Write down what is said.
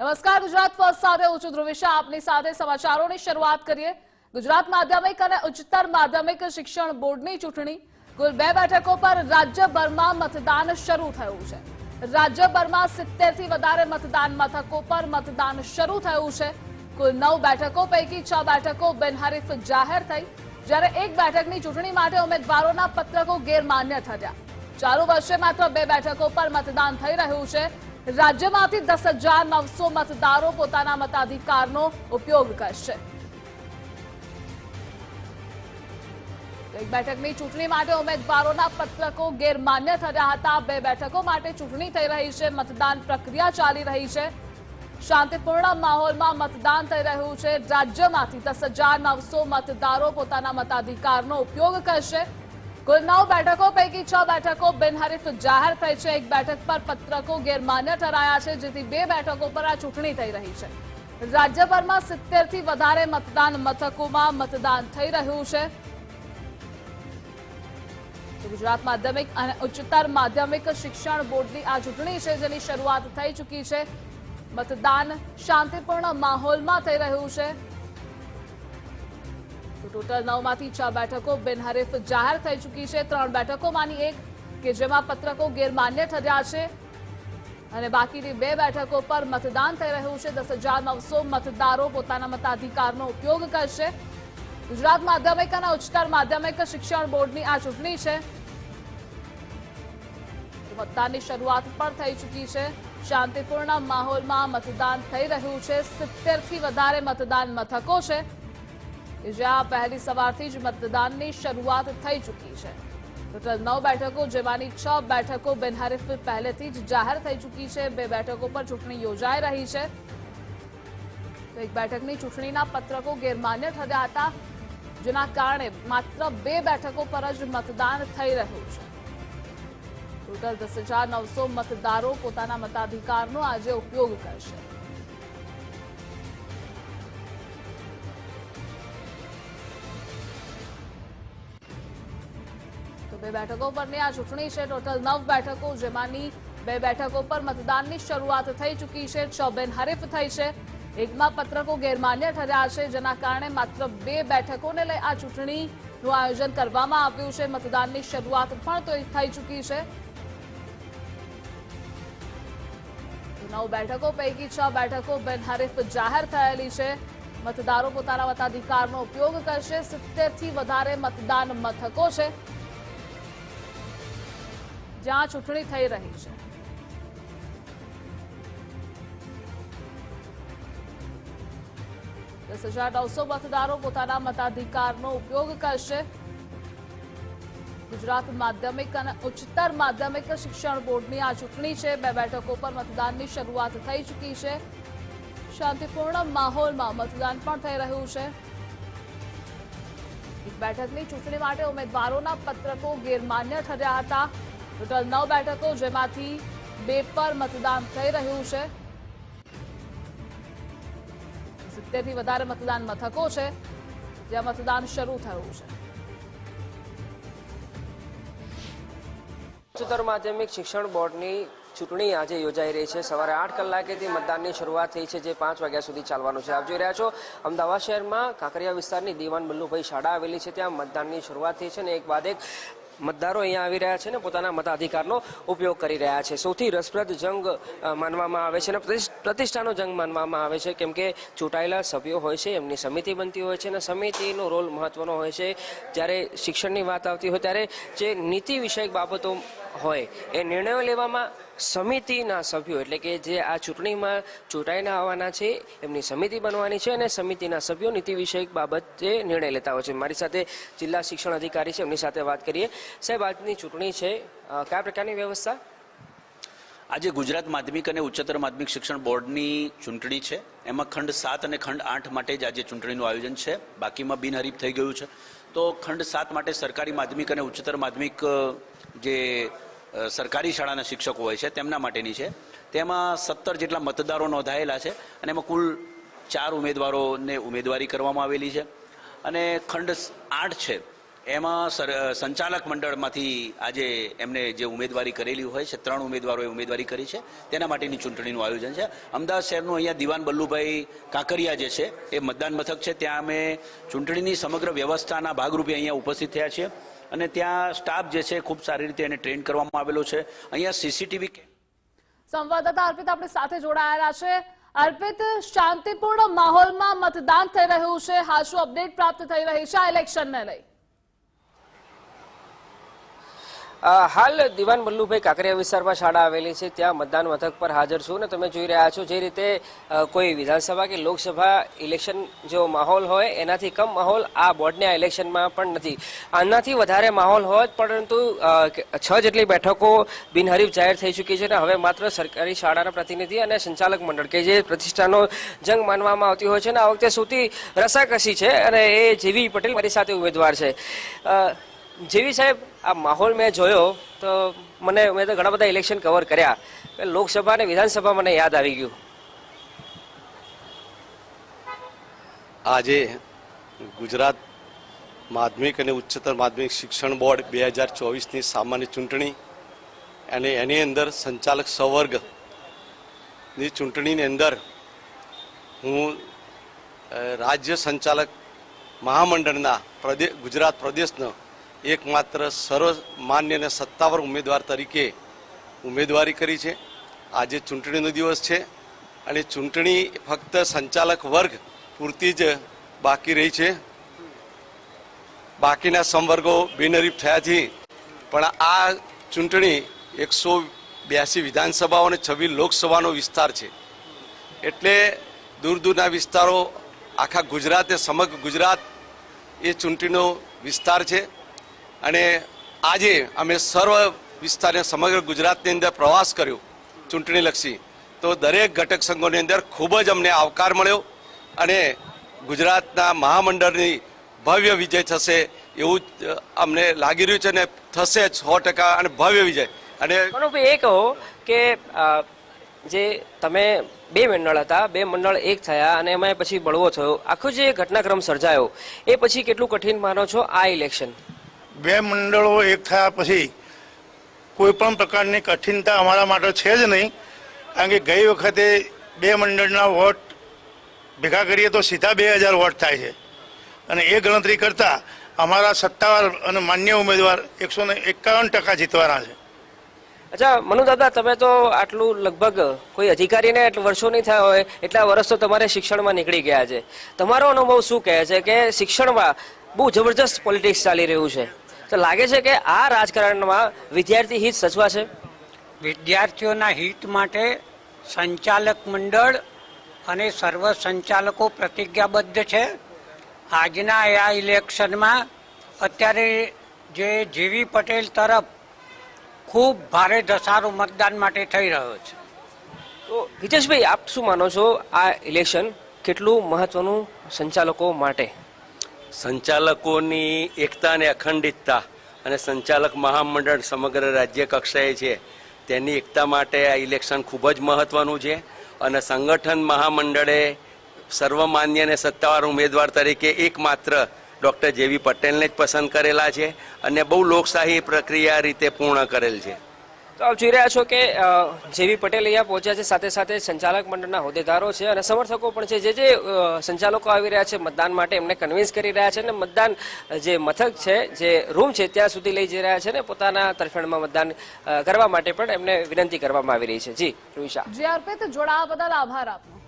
નમસ્કાર, ગુજરાત ફર્સ્ટ સાથે હું છું ધ્રુવિશા. આપની સાથે સમાચારોની શરૂઆત કરીએ. ગુજરાત માધ્યમિક અને ઉચ્ચતર માધ્યમિક શિક્ષણ બોર્ડની ચૂંટણી. કુલ બે બેઠકો પર રાજ્યભરમાં મતદાન શરૂ થયું છે. રાજ્યભરમાં સિત્તેરથી વધારે મતદાન મથકો પર મતદાન શરૂ થયું છે. કુલ નવ બેઠકો પૈકી છ બેઠકો બિનહરીફ જાહેર થઈ. જ્યારે એક બેઠકની ચૂંટણી માટે ઉમેદવારોના પત્રકો ગેરમાન્ય થયા. ચાલુ વર્ષે માત્ર બે બેઠકો પર મતદાન થઈ રહ્યું છે. રાજ્યમાંથી દસ હજાર નવસો મતદારો પોતાના મતાધિકારનો ઉપયોગ કરશે. એક બેઠકની ચૂંટણી માટે ઉમેદવારોના પત્રકો ગેરમાન્ય થયા હતા. બે બેઠકો માટે ચૂંટણી થઈ રહી છે. મતદાન પ્રક્રિયા ચાલી રહી છે. શાંતિપૂર્ણ માહોલમાં મતદાન થઈ રહ્યું છે. રાજ્યમાંથી દસ હજાર નવસો મતદારો પોતાના મતાધિકારનો ઉપયોગ કરશે. કુલ નવ બેઠકો પૈકી છ બેઠકો બિનહરીફ જાહેર થઈ છે. એક બેઠક પર પત્રકો ગેરમાન્ય ઠરાયા છે, જેથી બે બેઠકો પર આ ચૂંટણી થઈ રહી છે. રાજ્યભરમાં સિત્તેરથી વધારે મતદાન મથકોમાં મતદાન થઈ રહ્યું છે. ગુજરાત માધ્યમિક અને ઉચ્ચતર માધ્યમિક શિક્ષણ બોર્ડની આ ચૂંટણી છે, જેની શરૂઆત થઈ ચૂકી છે. મતદાન શાંતિપૂર્ણ માહોલમાં થઈ રહ્યું છે. ટોટલ નવમાંથી છ બેઠકો બિનહરીફ જાહેર થઈ ચૂકી છે. ત્રણ બેઠકોમાંની એક કે જેમાં પત્રકો ગેરમાન્ય ઠર્યા છે અને બાકીની બે બેઠકો પર મતદાન થઈ રહ્યું છે. દસ હજાર નવસો મતદારો પોતાના મતાધિકારનો ઉપયોગ કરશે. ગુજરાત માધ્યમિક અને ઉચ્ચતર માધ્યમિક શિક્ષણ બોર્ડની આ ચૂંટણી છે. મતદાનની શરૂઆત પણ થઈ ચૂકી છે. શાંતિપૂર્ણ માહોલમાં મતદાન થઈ રહ્યું છે. સિત્તેરથી વધારે મતદાન મથકો છે. કે જ્યાં પહેલી સવારથી જ મતદાનની શરૂઆત થઈ ચૂકી છે. ટોટલ નવ બેઠકો, જેમાંની છ બેઠકો બિનહરીફ પહેલેથી જ જાહેર થઈ ચૂકી છે. બે બેઠકો પર ચૂંટણી યોજાઈ રહી છે. એક બેઠકની ચૂંટણીના પત્રકો ગેરમાન્ય થયા હતા, જેના કારણે માત્ર બે બેઠકો પર જ મતદાન થઈ રહ્યું છે. ટોટલ દસ મતદારો પોતાના મતાધિકારનો આજે ઉપયોગ કરશે. બે બેઠકો પરની આ ચૂંટણી છે. ટોટલ નવ બેઠકો, જેમાંની બે બેઠકો પર મતદાનની શરૂઆત થઈ ચૂકી છે. છ બિનહરીફ થઈ છે. એકમાં પત્રકો ગેરમાન્ય ઠર્યા છે, જેના કારણે માત્ર બે બેઠકોને લઈ આ ચૂંટણીનું આયોજન કરવામાં આવ્યું છે. મતદાનની શરૂઆત પણ થઈ ચૂકી છે. નવ બેઠકો પૈકી છ બેઠકો બિનહરીફ જાહેર થયેલી છે. મતદારો પોતાના મતાધિકારનો ઉપયોગ કરશે. સિત્તેરથી વધારે મતદાન મથકો છે. જ્યાં ચૂંટણી થઈ રહી છે. દસ હજાર નવસો મતદારો પોતાના મતાધિકારનો ઉપયોગ કરશે. ગુજરાત માધ્યમિક અને ઉચ્ચતર માધ્યમિક શિક્ષણ બોર્ડની આ ચૂંટણી છે. બે બેઠકો પર મતદાનની શરૂઆત થઈ ચૂકી છે. શાંતિપૂર્ણ માહોલમાં મતદાન પણ થઈ રહ્યું છે. એક બેઠકની ચૂંટણી માટે ઉમેદવારોના પત્રકો ગેરમાન્ય ઠર્યા હતા. ટોટલ નવ બેઠકો, જેમાંથી બે પર મતદાન થઈ રહ્યું છે. સિત્તેરથી વધારે મતદાન મથકો છે, જ્યાં મતદાન શરૂ થયું છે. ઉચ્ચતર માધ્યમિક શિક્ષણ બોર્ડની ચૂંટણી આજે યોજાઈ રહી છે. સવારે આઠ કલાકેથી મતદાનની શરૂઆત થઈ છે, જે પાંચ વાગ્યા સુધી ચાલવાનું છે. આપ જોઈ રહ્યા છો, અમદાવાદ શહેરમાં કાંકરિયા વિસ્તારની દીવાન બલ્લુભાઈ શાળા આવેલી છે. ત્યાં મતદાનની શરૂઆત થઈ છે અને એક બાદ એક મતદારો અહીંયા આવી રહ્યા છે ને પોતાના મતાધિકારનો ઉપયોગ કરી રહ્યા છે. સૌથી રસપ્રદ જંગ માનવામાં આવે છે અને પ્રતિષ્ઠ- પ્રતિષ્ઠાનો જંગ માનવામાં આવે છે. કેમ કે ચૂંટાયેલા સભ્યો હોય છે, એમની સમિતિ બનતી હોય છે અને સમિતિનો રોલ મહત્વનો હોય છે. જ્યારે શિક્ષણની વાત આવતી હોય ત્યારે જે નીતિ વિષયક બાબતો હોય, એ નિર્ણયો લેવામાં સમિતિના સભ્યો, એટલે કે જે આ ચૂંટણીમાં ચૂંટાઈને આવવાના છે, એમની સમિતિ બનવાની છે અને સમિતિના સભ્યો નીતિ વિષયક બાબતે નિર્ણય લેતા હોય છે. મારી સાથે જિલ્લા શિક્ષણ અધિકારી છે, એમની સાથે વાત કરીએ. સાહેબ, આજની ચૂંટણી છે કયા પ્રકારની વ્યવસ્થા? આજે ગુજરાત માધ્યમિક અને ઉચ્ચતર માધ્યમિક શિક્ષણ બોર્ડની ચૂંટણી છે. એમાં ખંડ સાત અને ખંડ આઠ માટે જ આજે ચૂંટણીનું આયોજન છે. બાકીમાં બિનહરીફ થઈ ગયું છે. તો ખંડ સાત માટે સરકારી માધ્યમિક અને ઉચ્ચતર માધ્યમિક જે સરકારી શાળાના શિક્ષકો હોય છે, તેમના માટેની છે. તેમાં સત્તર જેટલા મતદારો નોંધાયેલા છે અને એમાં કુલ ચાર ઉમેદવારોને ઉમેદવારી કરવામાં આવેલી છે. અને ખંડ આઠ છે. એમાં સંચાલક મંડળમાંથી આજે એમને જે ઉમેદવારી કરેલી હોય છે ત્રણ ઉમેદવારોએ ઉમેદવારી કરી છે, તેના માટેની ચૂંટણીનું આયોજન છે. અમદાવાદ શહેરનું અહીંયા દિવાન બલ્લુભાઈ કાંકરિયા જે છે, એ મતદાન મથક છે. ત્યાં અમે ચૂંટણીની સમગ્ર વ્યવસ્થાના ભાગરૂપે અહીંયા ઉપસ્થિત થયા છીએ અને ત્યાં સ્ટાફ જે છે, ખૂબ સારી રીતે એને ટ્રેન કરવામાં આવેલો છે. અહીંયા સીસીટીવી સંવાદદાતા અર્પિત આપણી સાથે જોડાયેલા છે. અર્પિત, શાંતિપૂર્ણ માહોલમાં મતદાન થઈ રહ્યું છે. હાશું અપડેટ પ્રાપ્ત થઈ રહી છે આ ઇલેક્શનને લઈ? હાલ દિવાન બલ્લુભાઈ કાંકરિયા વિસ્તારમાં શાળા આવેલી છે. ત્યાં મતદાન મથક પર હાજર છું અને તમે જોઈ રહ્યા છો જે રીતે કોઈ વિધાનસભા કે લોકસભા ઇલેક્શન જો માહોલ હોય, એનાથી કમ માહોલ આ બોર્ડના ઇલેક્શનમાં પણ નથી. આનાથી વધારે માહોલ હોત, પરંતુ છ જેટલી બેઠકો બિનહરીફ જાહેર થઈ ચૂકી છે અને હવે માત્ર સરકારી શાળાના પ્રતિનિધિ અને સંચાલક મંડળ કે જે પ્રતિષ્ઠાનો જંગ માનવામાં આવતી હોય છે. અને આ વખતે સુધી રસાકસી છે અને એ જેવી પટેલ મારી સાથે ઉમેદવાર છે. જેવી સાહેબ આ માહોલ મેં જોયો તો મને, મેં તો ઘણા બધા ઇલેક્શન કવર કર્યા. લોકસભા અને વિધાનસભા મને યાદ આવી ગયું. આજે ગુજરાત માધ્યમિક અને ઉચ્ચતર માધ્યમિક શિક્ષણ બોર્ડ બે હજાર ચોવીસની સામાન્ય ચૂંટણી અને એની અંદર સંચાલક સંવર્ગની ચૂંટણીની અંદર હું રાજ્ય સંચાલક મહામંડળના પ્રદેશ ગુજરાત પ્રદેશનો એકમાત્ર સર્વમાન્ય અને સત્તાવાર ઉમેદવાર તરીકે ઉમેદવારી કરી છે. આજે ચૂંટણીનો દિવસ છે અને ચૂંટણી ફક્ત સંચાલક વર્ગ પૂરતી જ બાકી રહી છે. બાકીના સંવર્ગો બિનહરીફ થયાથી પણ આ ચૂંટણી એકસો બ્યાસી વિધાનસભાઓ અને છવ્વીસ લોકસભાનો વિસ્તાર છે. એટલે દૂર દૂરના વિસ્તારો આખા ગુજરાતે સમગ્ર ગુજરાત એ ચૂંટણીનો વિસ્તાર છે. અને આજે અમે સર્વ વિસ્તારને સમગ્ર ગુજરાતની અંદર પ્રવાસ કર્યો ચૂંટણીલક્ષી. તો દરેક ઘટક સંઘોની અંદર ખૂબ જ અમને આવકાર મળ્યો અને ગુજરાતના મહામંડળની ભવ્ય વિજય થશે એવું જ અમને લાગી રહ્યું છે અને થશે સો ટકા અને ભવ્ય વિજય. અને એ કહો કે જે તમે બે મંડળ હતા, બે મંડળ એક થયા અને એમાં પછી બળવો થયો. આખો જે ઘટનાક્રમ સર્જાયો, એ પછી કેટલું કઠિન માનો છો આ ઇલેક્શન બે મંડળો એક થયા પછી કોઈ પણ પ્રકારની કઠિનતા અમારા માટે છે જ નહીં. કારણ કે ગઈ વખતે બે મંડળના વોટ ભેગા કરીએ તો સીધા બે હજાર વોટ થાય છે. અને એ ગણતરી કરતાં અમારા સત્તાવાર અને માન્ય ઉમેદવાર એકસો ને એકાવન ટકા જીતવાના છે. અચ્છા, મનુ દાદા, તમે તો આટલું લગભગ કોઈ અધિકારીને વર્ષો નહીં થયા હોય, એટલા વર્ષ તો તમારે શિક્ષણમાં નીકળી ગયા છે. તમારો અનુભવ શું કહે છે કે શિક્ષણમાં બહુ જબરજસ્ત પોલિટિક્સ ચાલી રહ્યું છે? તો લાગે છે કે આ રાજકારણમાં વિદ્યાર્થી હિત સચવા છે? વિદ્યાર્થીઓના હિત માટે સંચાલક મંડળ અને સર્વ સંચાલકો પ્રતિજ્ઞાબદ્ધ છે. આજના આ ઇલેક્શનમાં અત્યારે જે જેવી પટેલ તરફ ખૂબ ભારે ધસારો મતદાન માટે થઈ રહ્યો છે. તો હિતેશભાઈ આપ શું માનો છો આ ઇલેક્શન કેટલું મહત્વનું સંચાલકો માટે? સંચાલકોની એકતા અને અખંડિતતા અને સંચાલક મહામંડળ સમગ્ર રાજ્ય કક્ષાએ છે. તેની એકતા માટે આ ઇલેક્શન ખૂબ જ મહત્વનું છે અને સંગઠન મહામંડળે સર્વમાન્ય અને સત્તાવાર ઉમેદવાર તરીકે એકમાત્ર ડૉક્ટર જેવી પટેલને જ પસંદ કરેલા છે અને બહુ લોકશાહી પ્રક્રિયા રીતે પૂર્ણ કરેલ છે. તો આપ જોઈ રહ્યા છો કે જેવી પટેલ અહીંયા પહોંચ્યા છે, સાથે સાથે સંચાલક મંડળના હોદ્દેદારો છે અને સમર્થકો પણ છે. જે જે સંચાલકો આવી રહ્યા છે મતદાન માટે, એમને કન્વિન્સ કરી રહ્યા છે અને મતદાન જે મથક છે, જે રૂમ છે, ત્યાં સુધી લઈ જઈ રહ્યા છે ને પોતાના તરફેણમાં મતદાન કરવા માટે પણ એમને વિનંતી કરવામાં આવી રહી છે. જી, રૂઈશા. જી અર્પિત જોડાવા બદલ આભાર આપનો.